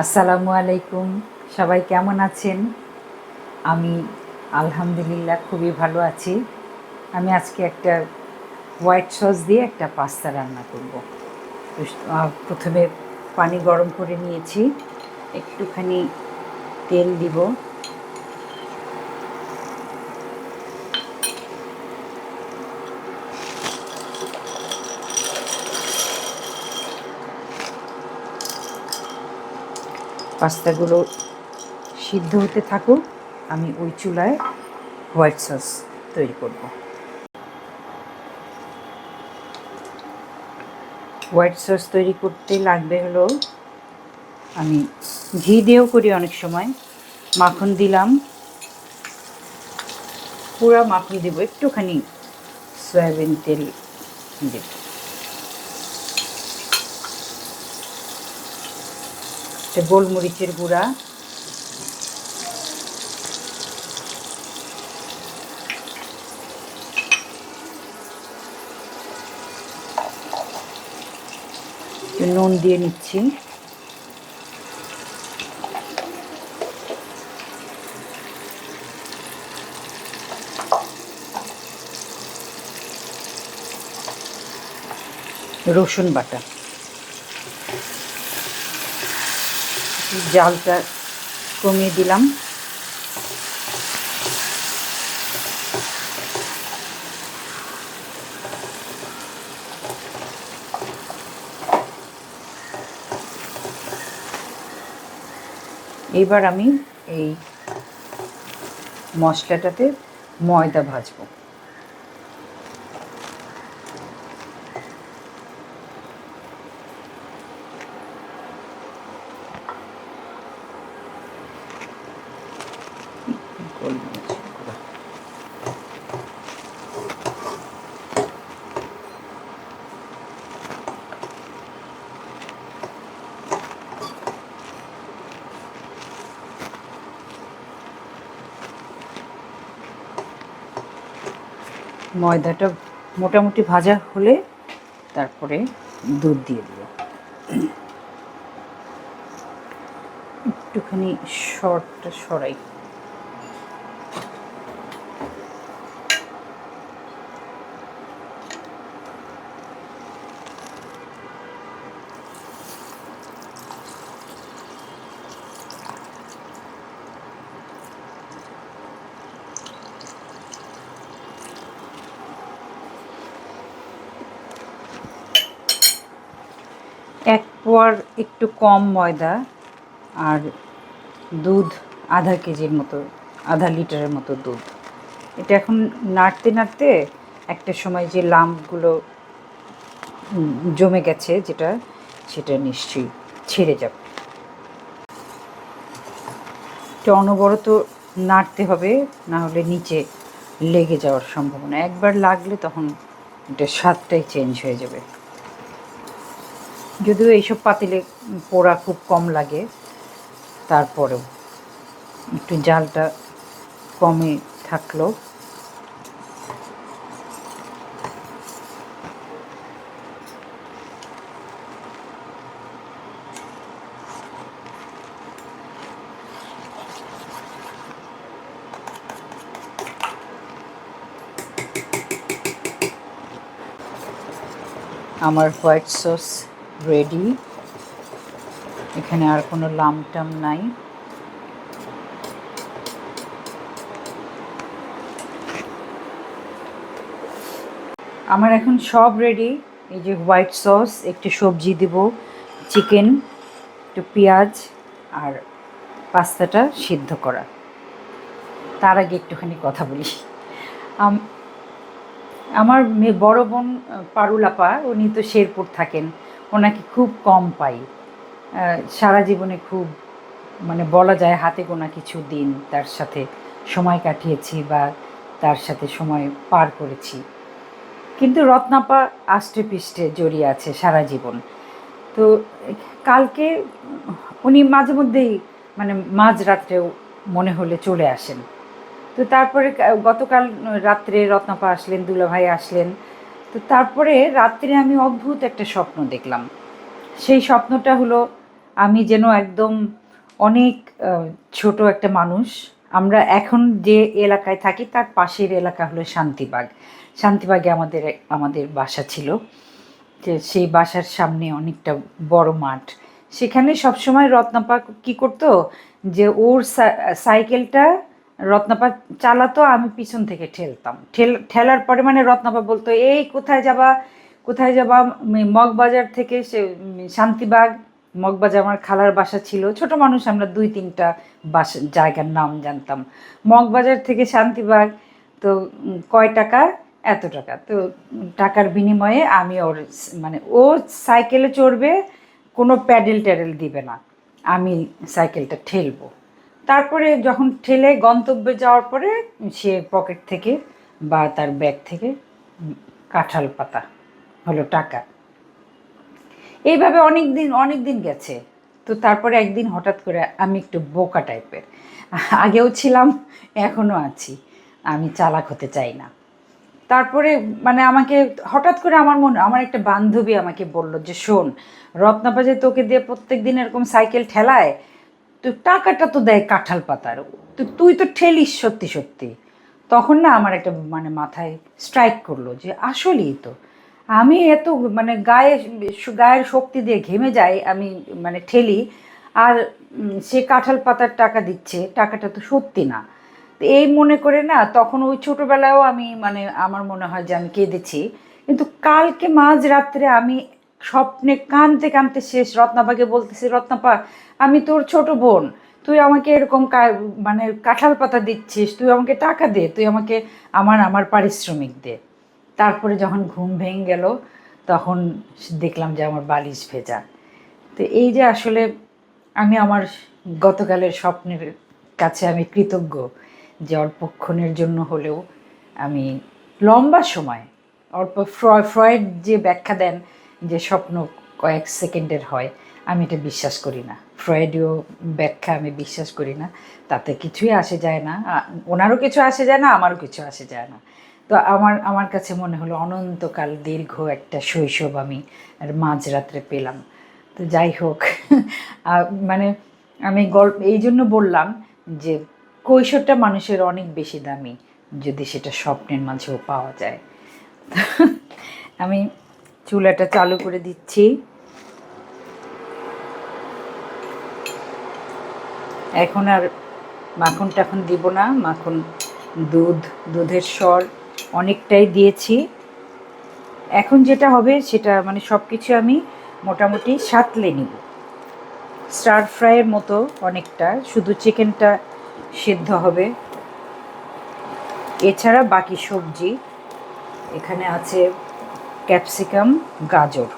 আসসালামু আলাইকুম। সবাই কেমন আছেন? আমি আলহামদুলিল্লাহ খুবই ভালো আছি। আমি আজকে একটা হোয়াইট সস দিয়ে একটা পাস্তা রান্না করব। প্রথমে পানি গরম করে নিয়েছি। একটুখানি তেল দিব। পাস্তাগুলো সিদ্ধ হতে থাকুক, আমি ওই চুলায় হোয়াইট সস তৈরি করব। হোয়াইট সস তৈরি করতে লাগবে হলো, আমি ঘি দিয়েও করি অনেক সময়। মাখন দিলাম। পুরা মাখন দেবো, একটুখানি সয়াবিন তেল দেব। গোলমরিচের গুঁড়া। নুন দিয়ে নিচ্ছি। রসুন বাটা। জালটা কমিয়ে দিলাম। এবার আমি এই মশলাটাতে ময়দা ভাজবো। ময়দাটা মোটামুটি ভাজা হলে তারপরে দুধ দিয়ে দেবো। একটুখানি শর্টটা সরাই এক পোয়ার একটু কম ময়দা আর দুধ, আধা কেজির মতো, আধা লিটারের মতো দুধ। এটা এখন নাড়তে নাড়তে একটা সময় যে লাম্পগুলো জমে গেছে যেটা, সেটা নিশ্চয়ই ছেড়ে যাবে। এটা অনবরত নাড়তে হবে, না হলে নিচে লেগে যাওয়ার সম্ভাবনা। একবার লাগলে তখন এটা স্বাদটাই চেঞ্জ হয়ে যাবে। যদিও এইসব পাতিলে পোড়া খুব কম লাগে। তারপরেও একটু জালটা কমে থাকল। আমার হোয়াইট সস রেডি। এখানে আর কোনো লামটাম নাই। আমার এখন সব রেডি এই যে হোয়াইট সস একটু সবজি দেব চিকেন একটু পেঁয়াজ আর পাস্তাটা সিদ্ধ করা। তার আগে একটুখানি কথা বলি। আমার বড় বোন পারুলাপা উনি তো শেরপুর থাকেন। ওনাকে খুব কম পাই। সারা জীবনে খুব মানে বলা যায় হাতে গোনা কিছু দিন তার সাথে সময় কাটিয়েছি বা তার সাথে সময় পার করেছি। কিন্তু রত্নাপা আষ্টে পিষ্টে জড়িয়ে আছে সারা জীবন। তো কালকে উনি মাঝে মধ্যেই মানে মাঝ রাত্রেও মনে হলে চলে আসেন। তো তারপরে গতকাল রাত্রে রত্নাপা আসলেন, দুলাভাই আসলেন। তো তারপরে রাত্রে আমি অদ্ভুত একটা স্বপ্ন দেখলাম। সেই স্বপ্নটা হলো আমি যেন একদম অনেক ছোট একটা মানুষ। আমরা এখন যে এলাকায় থাকি, তার পাশের এলাকা হলো শান্তিবাগ। শান্তিবাগে আমাদের আমাদের বাসা ছিল। যে সেই বাসার সামনে অনেকটা বড় মাঠ। সেখানে সবসময় রত্নাপা কি করতো? যে ওর সাইকেলটা রত্নাপা চালাতো, আমি পিছন থেকে ঠেলতাম। ঠেল, ঠেলার পরে মানে রত্নাপা বলতো, এই, কোথায় যাবা? কোথায় যাবা? মগবাজার থেকে সে শান্তিবাগ? মগবাজার আমার খালার বাসা ছিল। ছোট মানুষ, আমরা দুই তিনটা বাসা, জায়গার নাম জানতাম। মগবাজার থেকে শান্তিবাগ, তো কয় টাকা? এত টাকা। তো, টাকার বিনিময়ে আমি ওর মানে ও সাইকেলে চড়বে, কোনো প্যাডেল ট্যাডেল দিবে না। আমি সাইকেলটা ঠেলবো। তারপরে যখন ঠেলে গন্তব্যে যাওয়ার পরে সে পকেট থেকে বা তার ব্যাগ থেকে কাঁঠাল পাতা হলো টাকা। এইভাবে অনেক দিন অনেক দিন গেছে। তো তারপরে একদিন হঠাৎ করে আমি একটু বোকা টাইপের। আগেও ছিলাম, এখনও আছি। আমি চালাক হতে চাই না। তারপরে মানে আমাকে হঠাৎ করে আমার মনে, আমার একটা বান্ধবী আমাকে বলল যে, শোন রত্নাবাজে তোকে দিয়ে প্রত্যেক দিন এরকম সাইকেল ঠেলায়, তো টাকাটা তো দেয় কাঁঠাল পাতার। তো তুই তো ঠেলিস সত্যি সত্যি। তখন না আমার একটা মানে মাথায় স্ট্রাইক করল যে, আসলেই তো। আমি এত মানে গায়ে গায়ের শক্তি দিয়ে ঘেমে যাই, আমি মানে ঠেলি, আর সে কাঁঠাল পাতার টাকা দিচ্ছে, টাকাটা তো সত্যি না। তো এই মনে করে না, তখন ওই ছোটোবেলায়ও আমি মানে আমার মনে হয় যে আমি কেঁদেছি। কিন্তু কালকে মাঝ রাত্রে আমি স্বপ্নে কানতে কানতে শেষ রত্নাপাকে বলতেছি, রত্নাপা, আমি তোর ছোট বোন, তুই আমাকে এরকম মানে কাঁঠাল পাতা দিচ্ছিস, তুই আমাকে টাকা দে, তুই আমাকে আমার আমার পারিশ্রমিক দে। তারপরে যখন ঘুম ভেঙে গেল, তখন দেখলাম যে আমার বালিশ ভেজা। তো এই যে আসলে আমি আমার গতকালের স্বপ্নের কাছে আমি কৃতজ্ঞ যে অল্পক্ষণের জন্য হলেও আমি লম্বা সময়, অল্প ফ্রয়, ফ্রয়েড যে ব্যাখ্যা দেন যে স্বপ্ন কয়েক সেকেন্ডের হয়, আমি এটা বিশ্বাস করি না। ফ্রয়েডীয় ব্যাখ্যা আমি বিশ্বাস করি না। তাতে কিছুই আসে যায় না। ওনারও কিছু আসে যায় না, আমারও কিছু আসে যায় না। তো আমার আমার কাছে মনে হলো অনন্তকাল দীর্ঘ একটা শৈশব আমি আর মাঝরাত্রে পেলাম। তো যাই হোক মানে আমি গল্প, এই জন্য বললাম যে কৈশোরটা মানুষের অনেক বেশি দামি যদি সেটা স্বপ্নের মাঝেও পাওয়া যায়। আমি চুলাটা চালু করে দিচ্ছি। এখন আর মাখন টাখন দিব না, মাখন দুধ, দুধের স্বর অনেকটাই দিয়েছি। এখন যেটা হবে সেটা মানে সব কিছু আমি মোটামুটি সাতলে নিব। স্টার ফ্রাইয়ের মতো অনেকটা, শুধু চিকেনটা সিদ্ধ হবে। এছাড়া বাকি সবজি, এখানে আছে ক্যাপসিকাম, গাজর।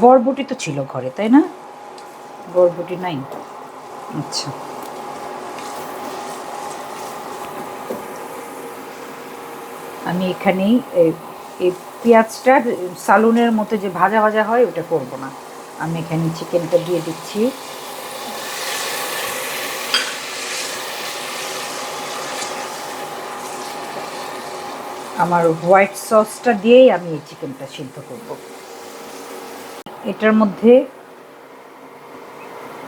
বরবটি তো ছিল ঘরে, তাই না? বরবটি নাই? আচ্ছা। আমি এখানেই, এই- এই পেঁয়াজটা সালুনের মতো যে ভাজা ভাজা হয়, ওটা করব না। আমি এখানে চিকেনটা দিয়ে দিচ্ছি। আমার হোয়াইট সসটা দিয়েই আমি এই চিকেনটা সিদ্ধ করব। এটার মধ্যে,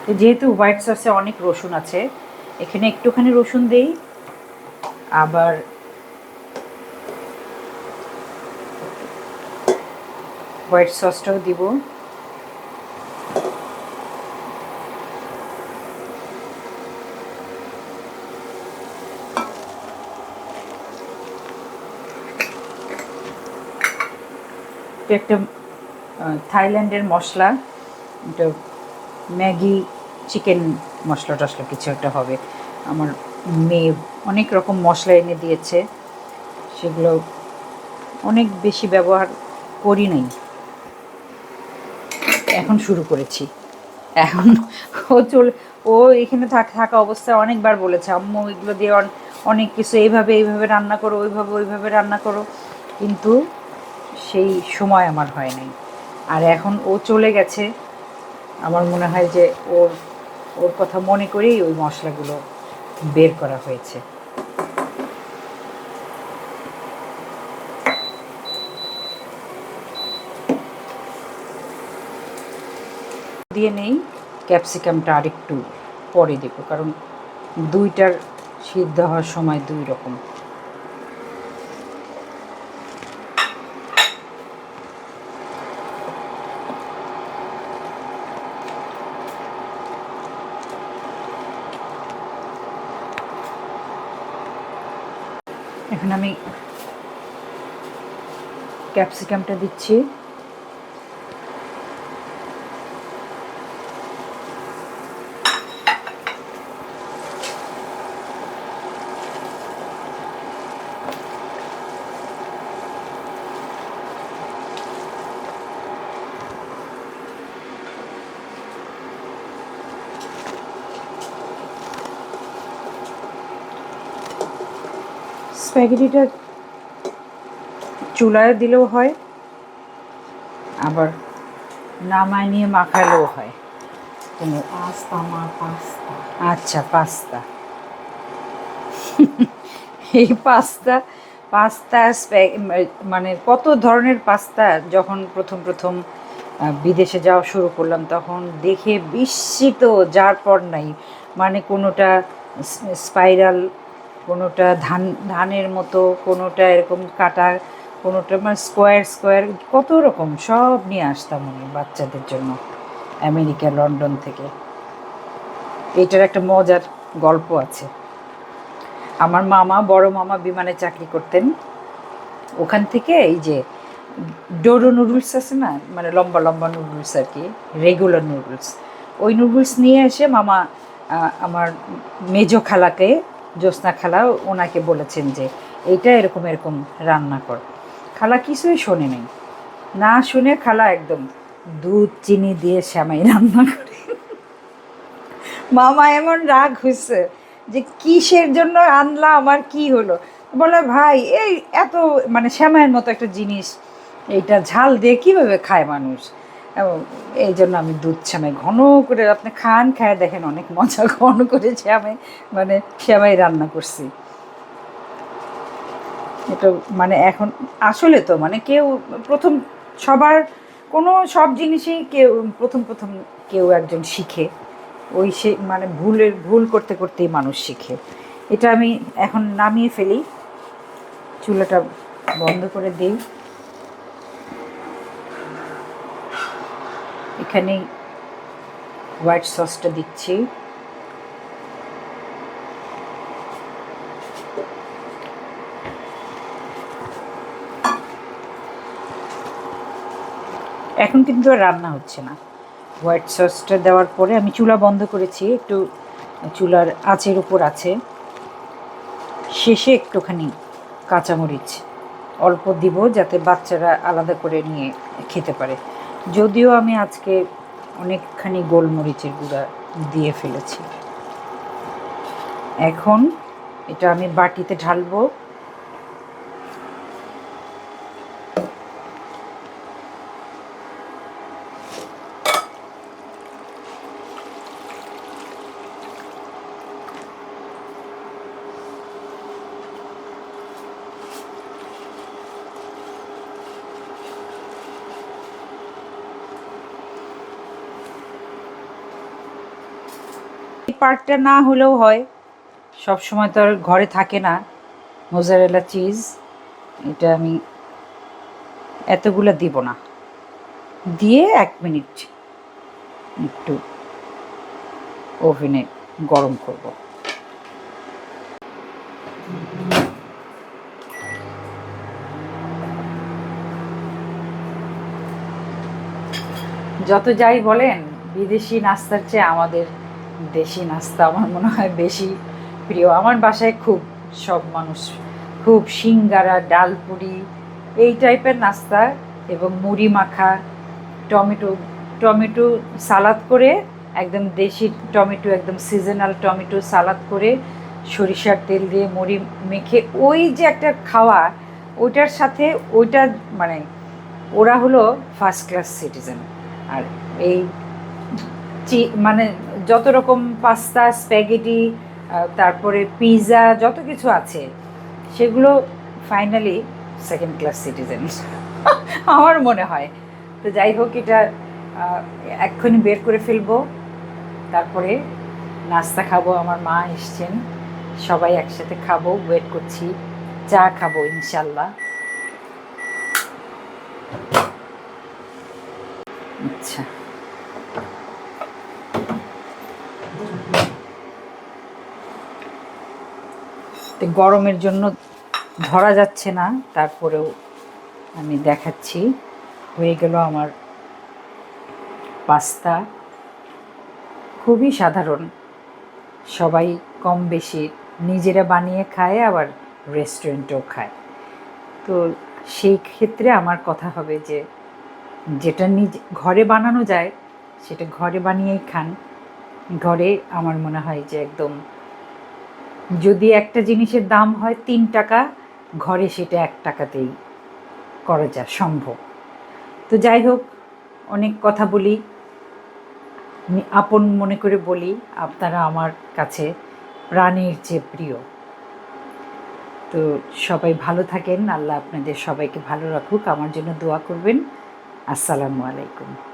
যেহেতু হোয়াইট সসে অনেক রসুন আছে, এখানে একটুখানি রসুন দেই। আবার হোয়াইট সসটাও দিব। একটা থাইল্যান্ডের মশলা। এটা ম্যাগি চিকেন মশলা টশলা কিছু একটা হবে। আমার মেয়ে অনেক রকম মশলা এনে দিয়েছে। সেগুলো অনেক বেশি ব্যবহার করি নাই। এখন শুরু করেছি। এখন ও চলে, ও এখানে থাক অবস্থায় অনেকবার বলেছে, আম্মু, এগুলো দিয়ে অনেক কিছু, এইভাবে এইভাবে রান্না করো, ওইভাবে ওইভাবে রান্না করো। কিন্তু সেই সময় আমার হয় নাই। আর এখন ও চলে গেছে। আমার মনে হয় যে ওর ওর কথা মনে করেই ওই মশলাগুলো বের করা হয়েছে। দিয়ে নেই, ক্যাপসিকামটা আরেকটু পরে দেবো, কারণ দুইটার সিদ্ধ হওয়ার সময় দুই রকম। এখন আমি ক্যাপসিকামটা দিচ্ছি। স্প্যাগেটিটা চুলায় দিলেও হয় আবার নামায় নিয়ে মাখালেও হয়। পাস্তা মা পাস্তা। আচ্ছা পাস্তা। এই পাস্তা পাস্তা মানে কত ধরনের পাস্তা যখন প্রথম প্রথম বিদেশে যাওয়া শুরু করলাম তখন দেখে বিস্মিত যার পর নাই। মানে কোনোটা স্পাইরাল কোনোটা ধান, ধানের মতো, কোনোটা এরকম কাটা, কোনোটা মানে স্কোয়ার স্কোয়ার, কত রকম সব নিয়ে আসতাম উনি বাচ্চাদের জন্য আমেরিকা, লন্ডন থেকে। এটার একটা মজার গল্প আছে। আমার মামা, বড় মামা বিমানে চাকরি করতেন। ওখান থেকে এই যে ডোরো নুডলস আছে না মানে লম্বা লম্বা নুডলস আর কি, রেগুলার নুডলস। ওই নুডলস নিয়ে এসে মামা আমার মেজো খালাকে জ্যোৎস্না খালা ওনাকে বলেছেন যে, এইটা এরকম এরকম রান্না কর। খালা কিছুই শোনে নাই। না শুনে খালা একদম দুধ, চিনি দিয়ে শ্যামাই রান্না করে। মামা এমন রাগ হয়েছে যে, কিসের জন্য আনলা? আমার কি হলো? বলে, ভাই, এই এত মানে শ্যামাইয়ের মতো একটা জিনিস, এইটা ঝাল দিয়ে কীভাবে খায় মানুষ? এই জন্য আমি দুধ শ্যামাই ঘন করে আপনি খান, খায় দেখেন অনেক মজা ঘন করে শ্যামাই মানে শ্যামাই রান্না করছি। এটা মানে এখন আসলে তো মানে কেউ প্রথম সবার কোনো সব জিনিসই কেউ প্রথম প্রথম কেউ একজন শিখে। ওই সে মানে ভুলের, ভুল করতে করতেই মানুষ শিখে। এটা আমি এখন নামিয়ে ফেলি। চুলাটা বন্ধ করে দিই। এখানে হোয়াইট সসটা দিচ্ছি। এখন কিন্তু রান্না হচ্ছে না। হোয়াইট সসটা দেওয়ার পরে আমি চুলা বন্ধ করেছি, একটু চুলার আঁচের উপর আছে। শেষে একটুখানি কাঁচামরিচ অল্প দিব যাতে বাচ্চারা আলাদা করে নিয়ে খেতে পারে। যদিও আমি আজকে অনেকখানি গোলমরিচের গুঁড়া দিয়ে ফেলেছি। এখন এটা আমি বাটিতে ঢালবো। পার্টটা না হলেও হয়। সব সময় তো আর ঘরে থাকে না। মোজারেলা চিজ, এটা আমি এতগুলো দিব না। দিয়ে এক মিনিট একটু ওভেনে গরম করব। যত যাই বলেন, বিদেশি নাস্তার চেয়ে আমাদের দেশি নাস্তা আমার মনে হয় বেশি প্রিয়। আমার বাসায় খুব সব মানুষ। খুব সিঙ্গারা, ডালপুরি, এই টাইপের নাস্তা এবং মুড়ি মাখা, টমেটো টমেটো সালাদ করে একদম দেশি টমেটো, একদম সিজনাল টমেটো সালাদ করে সরিষার তেল দিয়ে মুড়ি মেখে ওই যে একটা খাওয়া ওইটার সাথে ওইটা মানে ওরা হলো ফার্স্ট ক্লাস সিটিজেন আর এই মানে যত রকম পাস্তা, স্প্যাগেটি তারপরে পিৎজা যত কিছু আছে, সেগুলো ফাইনালি সেকেন্ড ক্লাস সিটিজেন আমার মনে হয়। তো যাই হোক, এটা এক্ষুনি বের করে ফেলব। তারপরে নাস্তা খাব, আমার মা এসছেন। সবাই একসাথে খাব ওয়েট করছি। চা খাব, ইনশাল্লাহ। আচ্ছা। গরমের জন্য ধরা যাচ্ছে না, তারপরেও আমি দেখাচ্ছি। হয়ে গেল আমার পাস্তা। খুবই সাধারণ। সবাই কম বেশি নিজেরা বানিয়ে খায়, আবার রেস্টুরেন্টেও খায়। তো সেই ক্ষেত্রে আমার কথা হবে যে, যেটা নিজে ঘরে বানানো যায়, সেটা ঘরে বানিয়েই খান। ঘরে আমার মনে হয় যে একদম যদি একটা জিনিসের দাম হয় তিন টাকা, ঘরে সেটা এক টাকাতেই করা যায়, সম্ভব। তো যাই হোক, অনেক কথা বলি। আপন মনে করে বলি, আপনারা আমার কাছে প্রাণের চেয়ে প্রিয়। তো সবাই ভালো থাকেন, আল্লাহ আপনাদের সবাইকে ভালো রাখুক, আমার জন্য দোয়া করবেন। আসসালামু আলাইকুম।